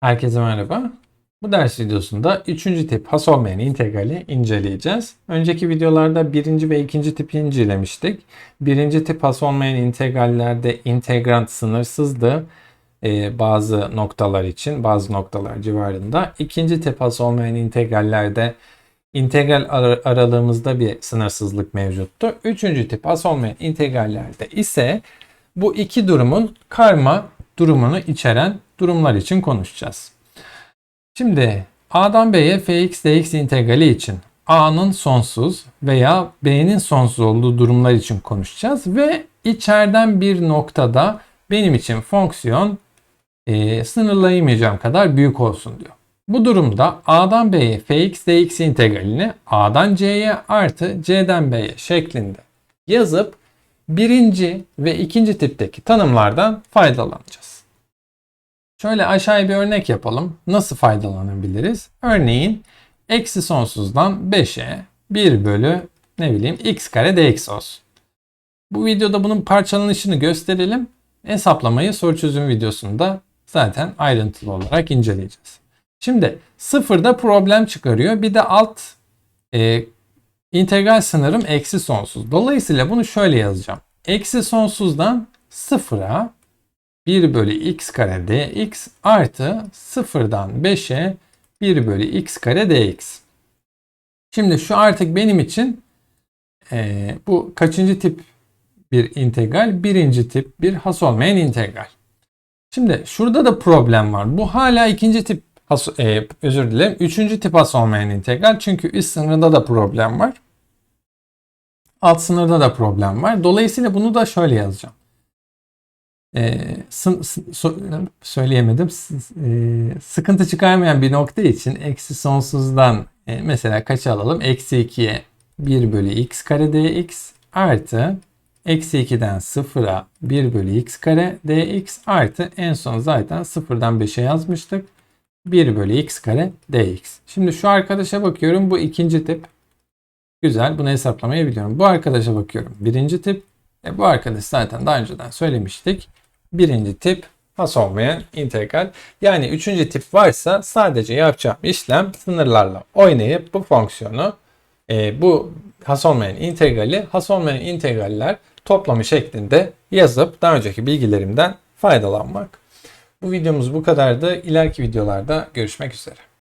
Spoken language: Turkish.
Herkese merhaba. Bu ders videosunda 3. tip has olmayan integrali inceleyeceğiz. Önceki videolarda 1. ve 2. tipi incelemiştik. 1. tip has olmayan integrallerde integrant sınırsızdı ee, bazı noktalar için, bazı noktalar civarında. 2. tip has olmayan integrallerde integral ar- aralığımızda bir sınırsızlık mevcuttu. 3. tip has olmayan integrallerde ise bu iki durumun karma durumunu içeren durumlar için konuşacağız. Şimdi A'dan B'ye fx dx integrali için A'nın sonsuz veya B'nin sonsuz olduğu durumlar için konuşacağız ve içeriden bir noktada benim için fonksiyon e, sınırlayamayacağım kadar büyük olsun diyor. Bu durumda A'dan B'ye fx dx integralini A'dan C'ye artı C'den B'ye şeklinde yazıp birinci ve ikinci tipteki tanımlardan faydalanacağız. Şöyle aşağıya bir örnek yapalım. Nasıl faydalanabiliriz? Örneğin eksi sonsuzdan 5'e 1 bölü ne bileyim x kare dx olsun. Bu videoda bunun parçalanışını gösterelim. Hesaplamayı soru çözüm videosunda zaten ayrıntılı olarak inceleyeceğiz. Şimdi sıfırda problem çıkarıyor. Bir de alt e, integral sınırım eksi sonsuz. Dolayısıyla bunu şöyle yazacağım. Eksi sonsuzdan sıfıra 1 bölü x kare dx artı sıfırdan 5'e 1 bölü x kare dx. Şimdi şu artık benim için e, bu kaçıncı tip bir integral? Birinci tip bir has olmayan integral. Şimdi şurada da problem var. Bu hala ikinci tip has, e, özür dilerim. Üçüncü tip has olmayan integral. Çünkü üst sınırda da problem var. Alt sınırda da problem var. Dolayısıyla bunu da şöyle yazacağım. Ee, sı- sı- so- söyleyemedim. E, sıkıntı çıkarmayan bir nokta için eksi sonsuzdan e, mesela kaçı alalım? Eksi 2'ye 1 bölü x kare dx artı eksi 2'den 0'a 1 bölü x kare dx artı en son zaten 0'dan 5'e yazmıştık. 1 bölü x kare dx. Şimdi şu arkadaşa bakıyorum. Bu ikinci tip. Güzel. Bunu hesaplamayı biliyorum. Bu arkadaşa bakıyorum. Birinci tip. E bu arkadaş zaten daha önceden söylemiştik. Birinci tip has olmayan integral. Yani üçüncü tip varsa sadece yapacağım işlem sınırlarla oynayıp bu fonksiyonu e, bu has olmayan integrali has olmayan integraller toplamı şeklinde yazıp daha önceki bilgilerimden faydalanmak. Bu videomuz bu kadardı. İleriki videolarda görüşmek üzere.